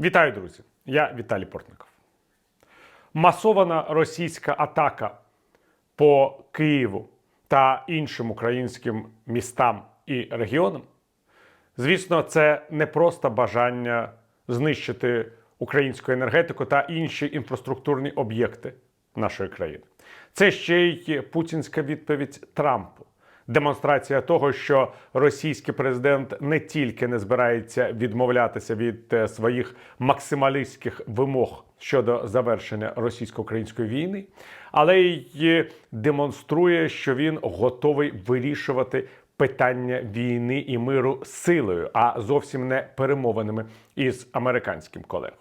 Вітаю, друзі! Я Віталій Портников. Масована російська атака по Києву та іншим українським містам і регіонам. Звісно, це не просто бажання знищити українську енергетику та інші інфраструктурні об'єкти нашої країни. Це ще й путінська відповідь Трампу. Демонстрація того, що російський президент не тільки не збирається відмовлятися від е, своїх максималістських вимог щодо завершення російсько-української війни, але й демонструє, що він готовий вирішувати питання війни і миру силою, а зовсім не перемовинами із американським колегою.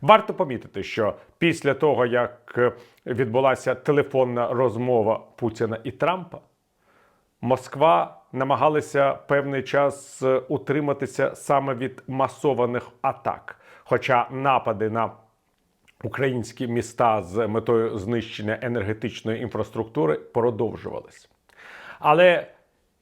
Варто помітити, що після того, як е, відбулася телефонна розмова Путіна і Трампа, Москва намагалася певний час е, утриматися саме від масованих атак. Хоча напади на українські міста з метою знищення енергетичної інфраструктури продовжувалися. Але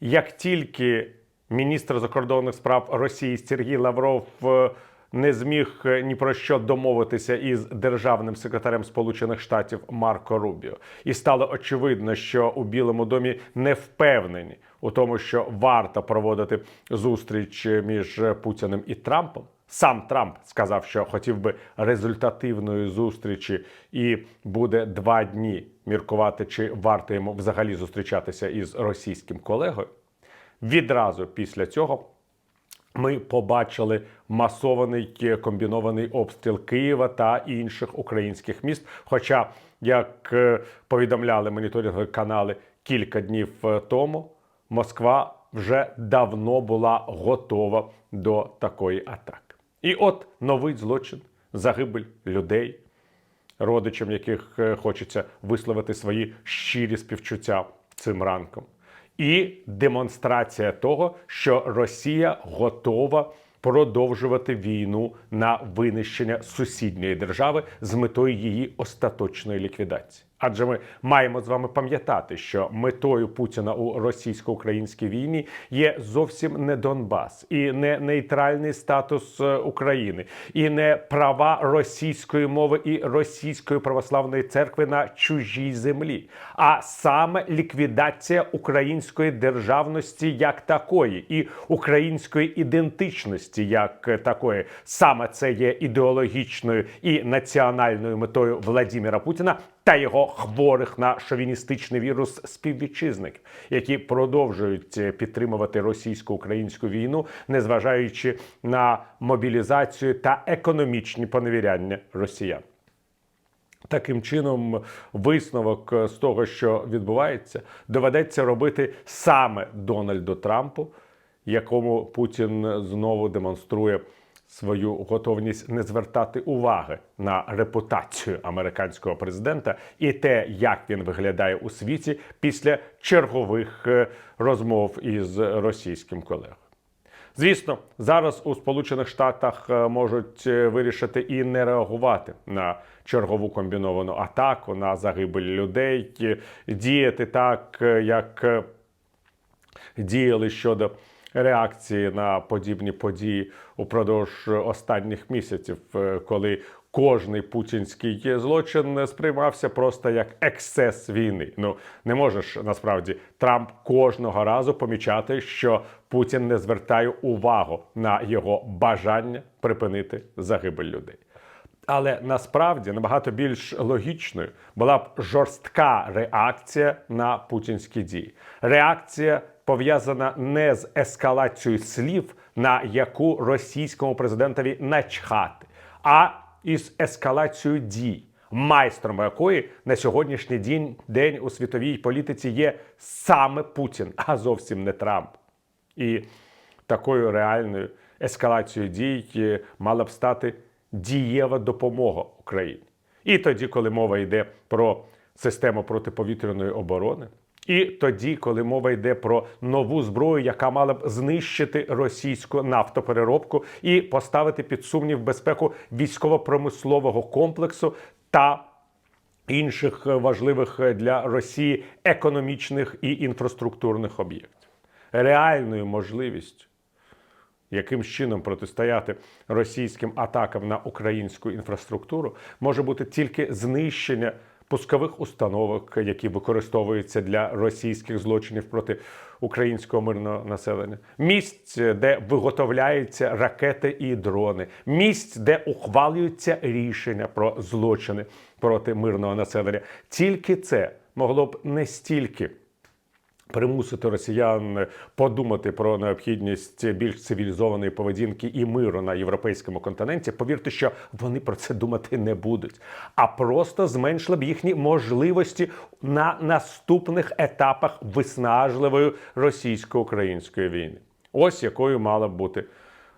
як тільки міністр закордонних справ Росії Сергій Лавров е, не зміг е, ні про що домовитися із державним секретарем Сполучених Штатів Марко Рубіо, і стало очевидно, що у Білому домі не впевнені у тому, що варто проводити зустріч між Путіним і Трампом. Сам Трамп сказав, що хотів би результативної зустрічі, і буде два дні міркувати, чи варто йому взагалі зустрічатися із російським колегою. Відразу після цього ми побачили масований комбінований обстріл Києва та інших українських міст. Хоча, як е, повідомляли моніторингові канали кілька днів е, тому, Москва вже давно була готова до такої атаки. І от новий злочин, загибель людей, родичам яких е, хочеться висловити свої щирі співчуття цим ранком і демонстрація того, що Росія готова продовжувати війну на винищення сусідньої держави з метою її остаточної ліквідації. Адже ми маємо з вами пам'ятати, що метою Путіна у російсько-українській війні є зовсім не Донбас і не нейтральний статус е, України, і не права російської мови і російської православної церкви на чужій землі, а саме ліквідація української державності як такої, і української ідентичності як такої. Саме це є ідеологічною і національною метою Владимира Путіна та його хворих на шовіністичний вірус співвітчизників, які продовжують е, підтримувати російсько-українську війну, незважаючи на мобілізацію та економічні поневіряння росіян. Таким чином, висновок з того, що відбувається, доведеться робити саме Дональду Трампу, якому Путін знову демонструє свою готовність не звертати уваги на репутацію американського президента і те, як він виглядає у світі після чергових е, розмов із російським колегою. Звісно, зараз у Сполучених Штатах е, можуть е, вирішити і не реагувати на чергову комбіновану атаку, на загибель людей, діяти так, як діяли щодо реакції на подібні події упродовж останніх місяців, е, коли кожний путінський злочин сприймався просто як ексцес війни. Ну не можеш насправді Трамп кожного разу помічати, що Путін не звертає увагу на його бажання припинити загибель людей. Але насправді набагато більш логічною була б жорстка реакція на путінські дії. Реакція пов'язана не з ескалацією слів, на яку російському президентові начхати, а із ескалацією дій, майстром якої на сьогоднішній день, день у світовій політиці є саме Путін, а зовсім не Трамп. І такою реальною ескалацією дій мала б стати дієва допомога Україні. І тоді, коли мова йде про систему протиповітряної оборони. І тоді, коли мова йде про нову зброю, яка мала б знищити російську нафтопереробку і поставити під сумнів безпеку військово-промислового комплексу та інших важливих для Росії економічних і інфраструктурних об'єктів, реальною можливістю яким чином протистояти російським атакам на українську інфраструктуру, може бути тільки знищення пускових установок, які використовуються для російських злочинів проти українського мирного населення, місць, де виготовляються ракети і дрони, місць, де ухвалюються рішення про злочини проти мирного населення. Тільки це могло б не стільки примусити росіян подумати про необхідність більш цивілізованої поведінки і миру на європейському континенті, повірте, що вони про це думати не будуть, а просто зменшили б їхні можливості на наступних етапах виснажливої російсько-української війни. Ось якою мала б бути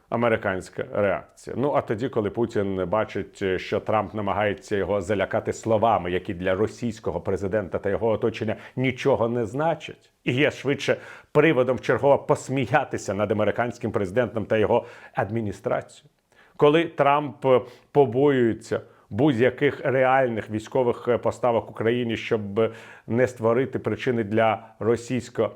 американська реакція. Ну а тоді, коли Путін бачить, що Трамп намагається його залякати словами, які для російського президента та його оточення нічого не значать, і є швидше приводом чергово посміятися над американським президентом та його адміністрацією. Коли Трамп побоюється будь-яких реальних військових поставок Україні, щоб не створити причини для російського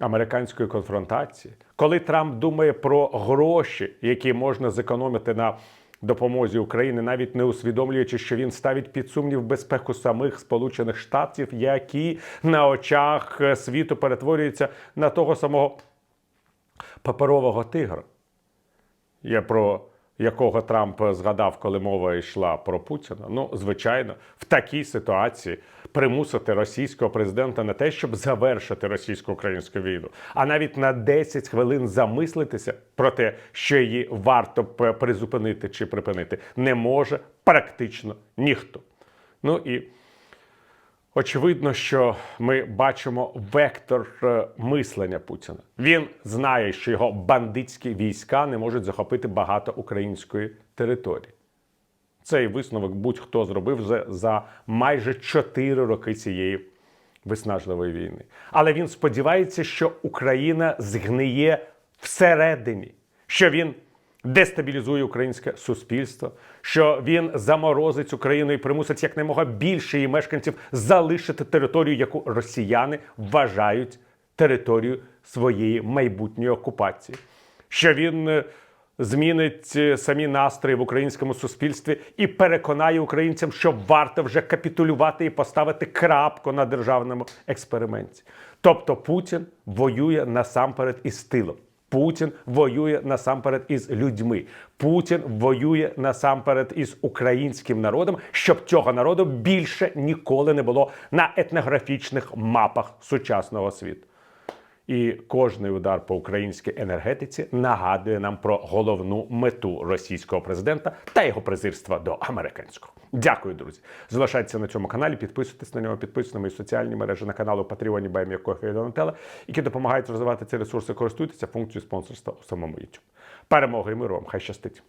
американської конфронтації, коли Трамп думає про гроші, які можна зекономити на допомозі Україні, навіть не усвідомлюючи, що він ставить під сумнів безпеку самих Сполучених Штатів, які на очах світу перетворюються на того самого паперового тигра. Я про якого Трамп згадав, коли мова йшла про Путіна. Ну, звичайно, в такій ситуації примусити російського президента не те, щоб завершити російсько-українську війну, а навіть на 10 хвилин замислитися про те, що її варто призупинити чи припинити, не може практично ніхто. Ну і Очевидно, що ми бачимо вектор е, мислення Путіна. Він знає, що його бандитські війська не можуть захопити багато української території. Цей висновок будь-хто зробив за майже 4 роки цієї виснажливої війни. Але він сподівається, що Україна згниє всередині, що він дестабілізує українське суспільство, що він заморозить Україну і примусить якнаймога більше її мешканців залишити територію, яку росіяни вважають територією своєї майбутньої окупації. Що він е, змінить е, самі настрої в українському суспільстві і переконає українцям, що варто вже капітулювати і поставити крапку на державному експерименті. Тобто Путін воює насамперед із тилом. Путін воює насамперед із людьми. Путін воює насамперед із українським народом, щоб цього народу більше ніколи не було на етнографічних мапах сучасного світу. І кожний удар по українській енергетиці нагадує нам про головну мету російського президента та його презирства до американського. Дякую, друзі. Залишайтеся на цьому каналі, підписуйтесь на нього, підписуйтесь на мої соціальні мережі на каналу Patreon, Баймі, Кофі і Донателла, які допомагають розвивати ці ресурси. Користуйтеся функцією спонсорства у самому YouTube. Перемоги і миру вам! Хай щастить!